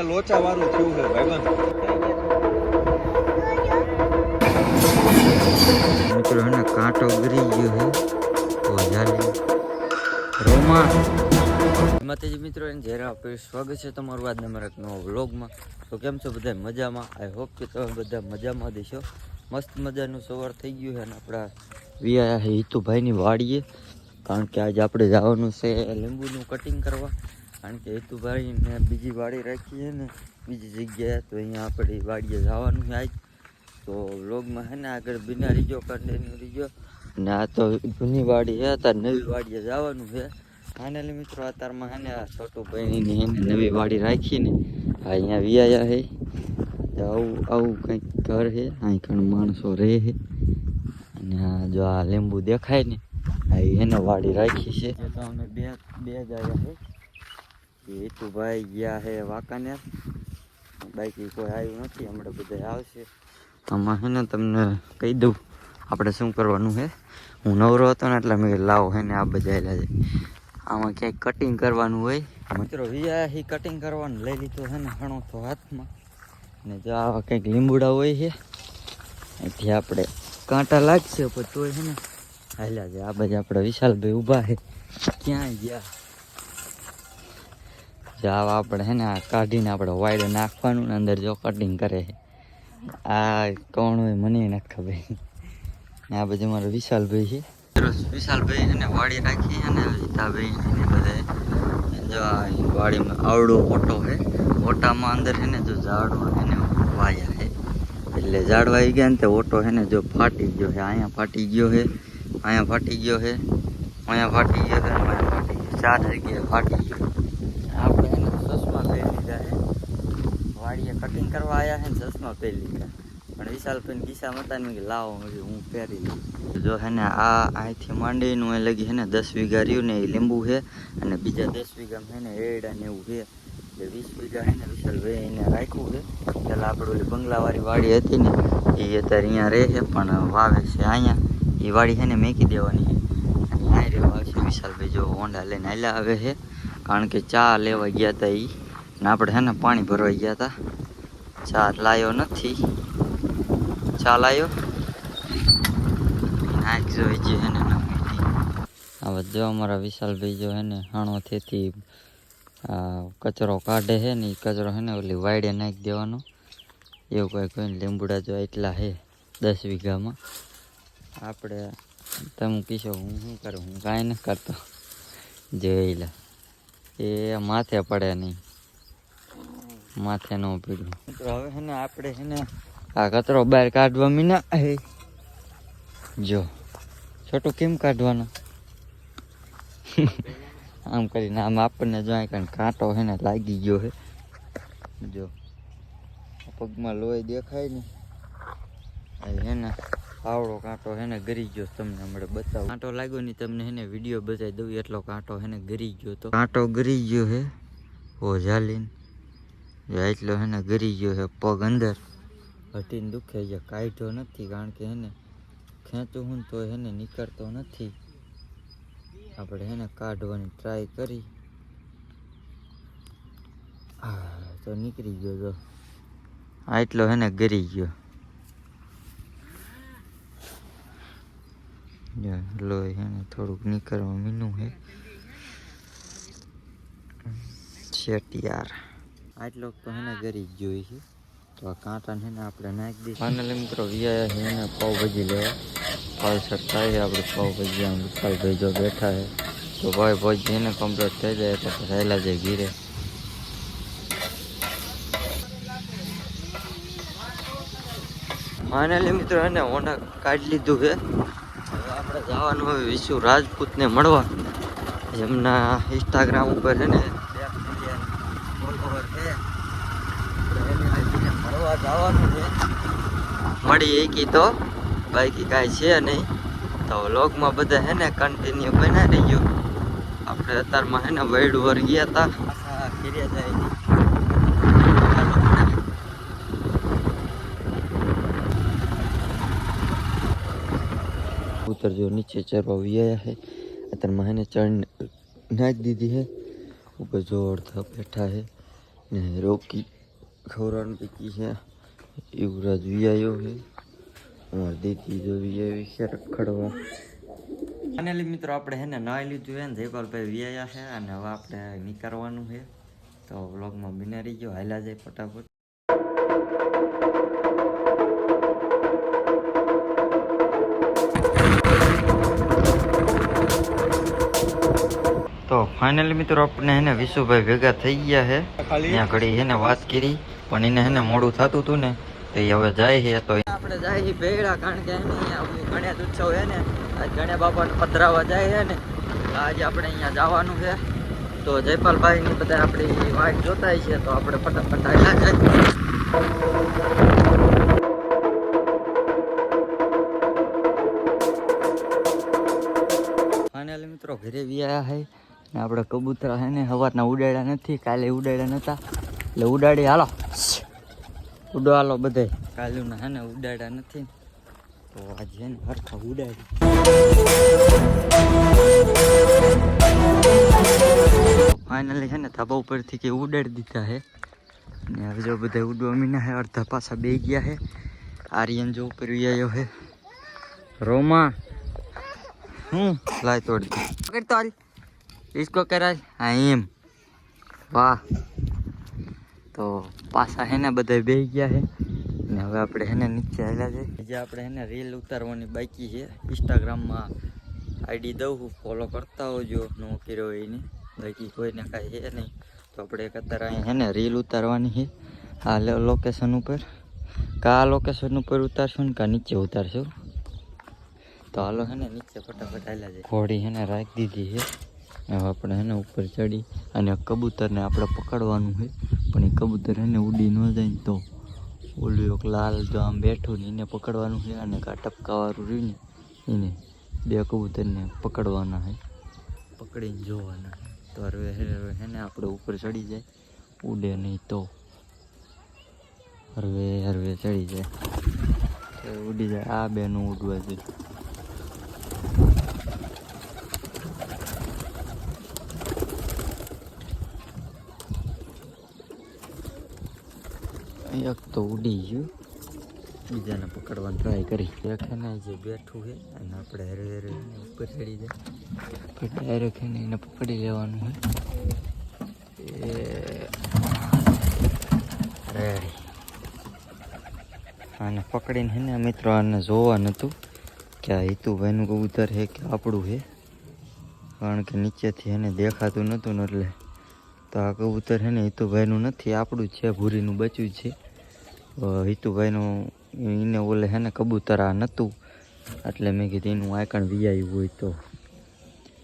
લોચા વાળું થયું છે, ભાઈબંધ. મિત્રો એને કાંટો ગરી ગયો છે તો જાલી રોમા. માતાજી, મિત્રો, એને આપણે સ્વાગત છે તમારું આજના મારા નવા વ્લોગમાં. તો કેમ છો બધા મજામાં? આઈ હોપ કે તમે બધા મજામાં દેશો. મસ્ત મજાનું સવાર થઈ ગયું છે અને આપણા વિયા હિતુભાઈની વાડીએ. કારણ કે આજે આપણે જવાનું છે લીંબુનું કટિંગ કરવા. કારણ કે હિતુભાઈને બીજી વાડી રાખી છે ને, બીજી જગ્યાએ તો અહીંયા આપણે વાડીએ જવાનું છે આજ. તો વ્લોગમાં હે ને આગળ બિના રીજો કન્ટિન્યુ રીજો. ને આ તો જૂની વાડી છે, અત્યારે નવી વાડીએ જવાનું છે. ફાઇનલી મિત્રો, અત્યારમાં હે ને આ છોટું એને નવી વાડી રાખીને અહીંયા વ્યાયા છે આવું આવું કંઈક ઘર છે, અહીં ઘણા માણસો રહે છે. અને આ જો આ લીંબુ દેખાય ને એને વાડી રાખી છે. તો અમે બે બે જ આવ્યા છે એ હેતુભાઈ ગયા છે વાંકાનેર. બાકી કોઈ આવ્યું નથી, હમણાં બધા આવશે. આમાં છે ને તમને કહી દઉં, આપણે શું કરવાનું છે હું નવરો હતો ને એટલે મેં લાવો હે ને આ બધા એલા છે. આમાં ક્યાંક કટિંગ કરવાનું હોય? મિત્રો વિયા હી કટિંગ કરવાનું, લઈ લીધું છે ને હણો તો હાથમાં. ને જો આવા કંઈક લીંબુડા હોય છે એથી આપણે કાંટા લાગશે, પણ તોય છે ને હાલ્યા છે. આ બધા આપણે વિશાલભાઈ ઊભા છે ક્યાં ગયા? જો આવા આપણે છે ને આ કાઢીને આપણે વાયડો નાખવાનું ને અંદર જો કટિંગ કરે આ કોણ હોય મને નથી ખબર. ને આ બધું મારો વિશાલભાઈ છે. વિશાલભાઈ છે ને વાડી રાખી અને ને હિતાભાઈ ને બધા. જો આ વાડીમાં આવડો ઓટો છે. ઓટામાં અંદર છે ને જો ઝાડવા એને વાયા છે. એટલે ઝાડવા આવી ગયા ને તે ઓટો છે ને જો ફાટી ગયો છે. અહીંયા ફાટી ગયો છે. અહીંયા ફાટી ગયો છે. અહીંયા ફાટી ગયો છે અહીંયા ફાટી ગયો ચાર જગ્યાએ ફાટી ગયો આપણે એને ચશ્મા પહેરી લીધા છે વાડીએ કટિંગ કરવા આવ્યા છે ને ચશ્મા પહેરી લીધા. પણ વિશાલભાઈને કિસ્સામાં હતા ને કે લાવો, હું પહેરી લઉં. જો હે ને, આ અહીંથી માંડીનું એ લગી છે ને દસ વીઘા રહ્યું ને એ લીંબુ છે અને બીજા દસ વીઘામાં છે ને એરડા ને એવું છે એટલે વીસ વીઘા હે ને વિશાલભાઈ એને રાખ્યું છે. પહેલાં આપણે ઓલી બંગલાવાળી વાડી હતી ને, એ અત્યારે અહીંયા રહે છે, પણ વાવે છે અહીંયા. એ વાડી છે ને મેકી દેવાની છે અને અહીં રહેવા આવશે વિશાલભાઈ જો હોન્ડા લઈને હાલ્યા આવે છે કારણ કે ચા લેવા ગયા હતા એ ને આપણે હે ને પાણી ભરવા ગયા હતા ચા લાયો નથી. ચા લાયો નાખ જોઈ છે ને આ જો અમારા વિશાલભાઈ જો હે ને હાણોથી આ કચરો કાઢે છે ને કચરો છે ને ઓલી વાયડે નાખી દેવાનો. એવું કોઈ કોઈ લીંબુડા જો એટલા હે દસ વીઘામાં. આપણે તમે કીશો હું શું કરું? હું કાંઈ નથી કરતો. જોઈલા એ માથે પડે નહીં. માથે ન પીડ્યું. મિત્રો, હવે છે ને આપણે છે ને આ કચરો બહાર કાઢવા મીના. હે જો, છોટું કેમ કાઢવાનો? આમ કરીને આમ આપણને જો કારણ કાંટો છે ને લાગી ગયો હે જો, પગમાં લોહી દેખાય ને. હે ને આવડો કાંટો હે ને ગરી ગયો તમને હમણાં બતાવો. કાંટો લાગ્યો નહીં, તમને હે ને વીડિયો બતાવી દઉં, એટલો કાંટો હે ને ગરી ગયો તો. કાંટો ગરી ગયો હે ઓ ઝાલીને. એટલો હે ને ગરી ગયો છે પગ અંદર. હટીને દુખે છે, કાઢ્યો નથી, કારણ કે એને ખેંચું હું તો એને નીકળતો નથી. આપણે એને કાઢવાની ટ્રાય કરી. હા, તો નીકળી ગયો તો એટલો ને ગરી ગયો. લો એને થોડુંક નીકળવા મીનું છે. શેટિયાર. આટલો તો એને ગરી જ જોઈ છે. તો આ કાંટા છે ને આપણે નાખી દઈએ ફાઇનલી મિત્રો વિયા એને પાવભાજી લેવા. પાવ થાય આપણે પાવભાજી આમ વિશાલભાઈ જો બેઠા છે. તો ભાઈ ભાઈ એને કમ્પ્લીટ થઈ જાય, તો રહેલા જાય ઘીરે. ફાઇનલી મિત્રો એને હોન્ડા કાઢી લીધું છે. હવે આપણે જવાનું હવે વિશુ રાજપૂતને મળવા. એમના ઇન્સ્ટાગ્રામ ઉપર છે ને બે મિલિયન ફોલોવર છે આપણે એને લઈને મળવા જવાનું છે. મળી એકી તો. બાકી કાંઈ છે નહીં. તો લોકમાં બધા હે ને કન્ટિન્યુ બના રહીજો. આપણે અત્યારમાં હે ને વૈડ વર ગયા હતા ફેર્યા જાય ઉતર જો નીચે ચરવા વ્યાયા હે. અત્યારે એને ચણ નાખી દીધી હે. ઉપર જોર બેઠા હે ને રોકી ખવરાન પૈકી છે. યુવરાજ વિયાયો છે. અમારી જો આવી છે રખડવા. ફાઇનલી મિત્રો આપણે હે ને નાઈ લીધું હે ને જયપાલભાઈ વ્યાયા છે અને હવે આપણે નીકળવાનું છે. તો વ્લોગમાં બિનારી ગયો હાલ્યા જાય ફટાફટ. તો ફાઇનલી મિત્રો આપણે હેને વિશુભાઈ ભેગા થઈ ગયા છે. ત્યાં ઘડી હેને વાત કરી. પણ એને હેને મોડું થતું હતું ને તો એ હવે જાય છે તો આપણે જાય છે ભેગા કારણ કે ગણેશ ઉત્સવ છે ને આજ ગણેશ બાપાને પધરાવા જાય છે ને આજે આપણે અહીંયા જવાનું છે તો જયપાલભાઈ ની બધા આપણી વાટ જોતા છે તો આપણે ફટાફટ આવ્યા જાય. ફાઇનલી મિત્રો ઘરે વ્યાયા હે. ને આપણે કબૂતરા હે ને સવારના ઉડાડ્યા નથી કાલે ઉડાડ્યા નતા. એટલે ઉડાડી હાલો. ઉડાલો બધે કાલુના હે ને ઉડાડા નથી તો આજે ને હરખા ઉડાડી ફાઇનલી છે ને ધાબા ઉપરથી કે ઉડાડી દીધા હે ને હવે જો બધા ઉડવા મીના હે અડધા પાછા બે ગયા હે આર્યન જો ઉપર આવ્યો હે રોમા હું લાય તોડી કરતો હાલ ઇસકો કરાય હા એમ વાહ તો પાછા હે ને બધા બે ગયા છે. ને હવે આપણે હેને નીચે આવેલા છે. જે આપણે હેને રીલ ઉતારવાની બાકી છે. ઇન્સ્ટાગ્રામમાં આઈડી દઉં હું ફોલો કરતા હોજો. નો કર્યો એની. બાકી કોઈને કાંઈ છે નહીં. તો આપણે એક અત્યારે અહીંયા હે ને રીલ ઉતારવાની છે. આ લોકેશન ઉપર. કા લોકેશન ઉપર ઉતારશું ને કા નીચે ઉતારશું. તો હાલો હે ને નીચે ફટાફટ હાલ્યા છે ઘોડી હે ને રાખી દીધી છે. હવે આપણે હે ને ઉપર ચડી અને કબૂતરને આપણે પકડવાનું છે. પણ એ કબૂતર એને ઉડી ન જાય તો ઓલું એક લાલ જો આમ બેઠું ને એને પકડવાનું છે અને કા ટપકાવાળું રહ્યું ને, એને બે કબૂતરને પકડવાના છે. પકડીને જોવાના. તો હવે હે- ને આપણે ઉપર ચડી જાય. ઉડે નહીં તો. હરવે હરવે ચડી જાય. ઉડી જાય. આ બેનું ઉડવા જોઈએ એક તો ઉડી ગયું. બીજાને પકડવાની ટ્રાય કરી. એક એને જે બેઠું છે અને આપણે હેરે હેરે ઉપર ચડી જાય. ડાયરેક્ટ એને પકડી લેવાનું હોય એ અને પકડીને હે ને મિત્રો આને જોવા નહોતું કે આ હિતુભાઈનું કબૂતર છે કે આપણું છે. કારણ કે નીચેથી એને દેખાતું નહોતું ને એટલે તો આ કબૂતર છે ને હિતુભાઈનું નથી, આપણું છે, ભૂરીનું બચ્યું છે. હિતુભાઈનું એને ઓલે છે ને કબૂતર આ નહોતું એટલે મેં કીધું એનું આયકણ વિયાયું હોય તો.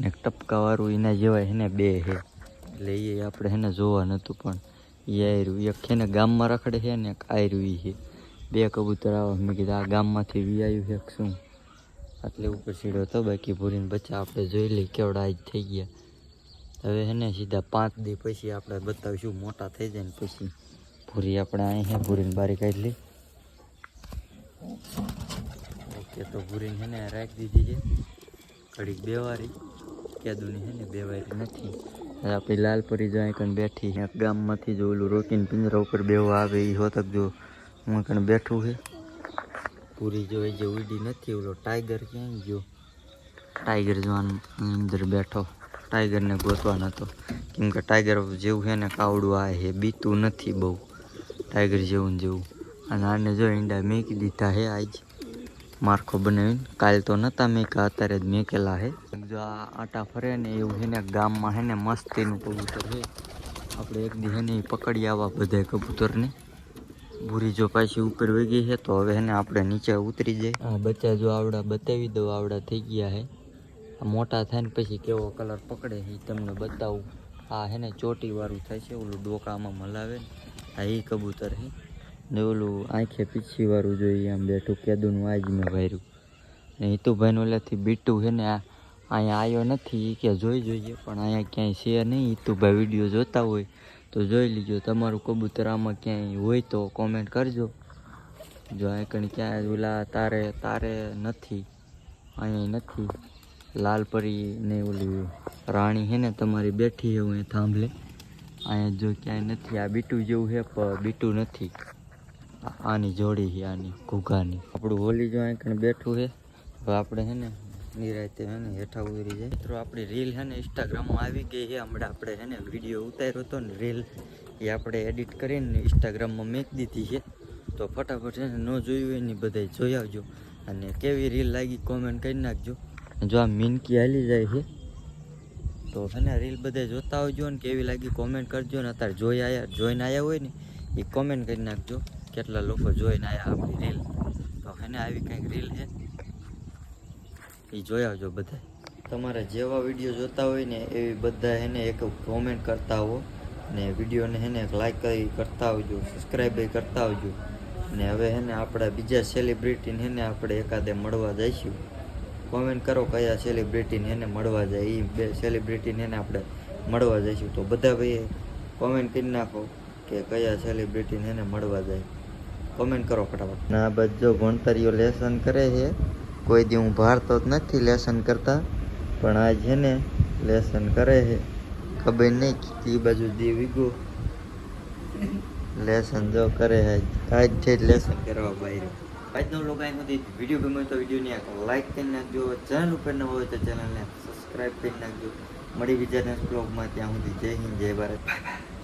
ને ટપકાવાળું એના જેવાય છે ને બે છે. એટલે એ આપણે છે ને જોવા નહોતું પણ એ આયરું, એક છે ને ગામમાં રખડે છે ને એક આયરું એ છે. બે કબૂતર આવે, મેં કીધું આ ગામમાંથી વિયાયું છે શું? એટલે ઉપર સીડો તો બાકી ભૂરીને બચ્ચા આપણે જોઈ લઈએ કેવડા આજ થઈ ગયા. હવે હે સીધા પાંચ દી પછી આપણે બતાવીશું, મોટા થઈ જાય ને પછી. ભૂરી આપણે અહીં હે, ભૂરીને બારી કાઢી લઈ ઓકે, તો ભૂરીને હે ને રાખી દીધી છે. ઘડીક બેવારી. કેદુની હે ને બેવારી નથી. આપણી લાલપરી જો અહીં બેઠી છે ગામમાંથી જો ઓલું રોકીને પિંજરા ઉપર બેવા આવે એ હોતક જો હું કણ બેઠું છે પૂરી જો એ જે ઉડી નથી, ઓલો ટાઈગર ક્યાંય ગયો? ટાઈગર જોવાનું અંદર બેઠો. ટાઈગરને ગોતવાનો હતો. કેમ કે ટાઈગર જેવું છે ને કાવડું આ છે, બીતું નથી બહુ. ટાઈગર જેવું જેવું. અને આને જો ઈંડા મેકી દીધા હે આજ. મારખો બનાવીને. કાલ તો નહોતા મેકા અત્યારે જ મેકેલા હે જો આ આટા ફરે ને એવું છે ને ગામમાં છે ને મસ્તીનું કબૂતર છે. આપણે એક દી ને પકડી આવવા બધા કબૂતરને. ભૂરી જો પાછી ઉપર વહી ગઈ છે, તો હવે એને આપણે નીચે ઉતરી જાય. આ બચ્ચા જો આવડા બતાવી દો, આવડા થઈ ગયા છે. મોટા થાય ને પછી કેવો કલર પકડે એ તમને બતાવું. આ હે ને ચોટીવાળું થાય છે, ઓલું ડોકામાં મલાવે આ એ કબૂતર હે. ને ઓલું આંખે પીછીવાળું જોઈએ, આમ બેઠું કેદુનું આજ મેં વાર્યું. ને હિતુભાઈનું ઓલાથી બીટું છે ને, આ અહીંયા આવ્યો નથી એ કે જોઈ જોઈએ પણ અહીંયા ક્યાંય છે નહીં. હિતુભાઈ વીડિયો જોતા હોય, તો જોઈ લીજો. તમારું કબૂતર આમાં ક્યાંય હોય તો કોમેન્ટ કરજો. જો અહીં કણ ક્યાંય ઓલા તારે તારે નથી, અહીંયા નથી. લાલપરી ને ઓલી રાણી હે ને, તમારી બેઠી હે, હું થાંભલે. અહીંયા જો ક્યાંય નથી, આ બીટું જેવું છે પણ બીટું નથી. આની જોડી છે આની ઘૂઘાની. આપણું હોલી જો અહીં કંઈ બેઠું છે હવે આપણે છે ને નિરાતે હે ને હેઠા ઉતરી જાય. મિત્રો, આપણી રીલ છે ને ઇન્સ્ટાગ્રામમાં આવી ગઈ છે હમણાં આપણે હે ને વીડિયો ઉતાર્યો હતો ને રીલ, એ આપણે એડિટ કરીને ઇન્સ્ટાગ્રામમાં મેક દીધી છે તો ફટાફટ છે ને જોયું હોય બધાય બધા જોઈ આવજો. અને કેવી રીલ લાગી કોમેન્ટ કરી નાખજો. જો આ મિનકી હાલી જાય છે, તો છે ને રીલ બધા જોતા આવજો ને કેવી લાગી કોમેન્ટ કરજો ને અત્યારે જોઈ આવ્યા જોઈને આવ્યા હોય ને, એ કોમેન્ટ કરી નાખજો કેટલા લોકો જોઈને આવ્યા આપણી રીલ. તો છે ને આવી કંઈક રીલ છે, એ જોઈ આવજો બધા તમારા જેવા વીડિયો જોતા હોય ને એવી બધા એને એક કોમેન્ટ કરતા હો ને વિડીયોને હે ને લાઈક કરતા આવજો સબસ્ક્રાઈબ કરતા આવજો. ને હવે હે ને આપણા બીજા સેલિબ્રિટીને હે ને આપણે એકાદે મળવા જઈશું. કોમેન્ટ કરો કયા સેલિબ્રિટીને એને મળવા જાય એ બે સેલિબ્રિટીને એને આપણે મળવા જઈશું. તો બધા ભાઈએ કોમેન્ટ કરી નાખો કે કયા સેલિબ્રિટીને એને મળવા જાય. કોમેન્ટ કરો ફટાફટ. ના બધો ભણતરીઓ લેસન કરે છે. કોઈ દી હું ભારતો જ નથી લેસન કરતા પણ આજ છે ને લેસન કરે છે. ખબર નહીં એ બાજુ દી વિગો. લેસન જો કરે છે આજ છે લેસન કરવા બહાર આજનો લોકો અહીં સુધી વીડિયો ગમ્યો તો વિડીયોને લાઇક કરી નાખજો. ચેનલ ઉપર ન હોય તો ચેનલને સબસ્ક્રાઈબ કરી નાખજો. મળી બીજા નેક્સ્ટ બ્લોગમાં ત્યાં સુધી જય હિન્દ, જય ભારત. Bye bye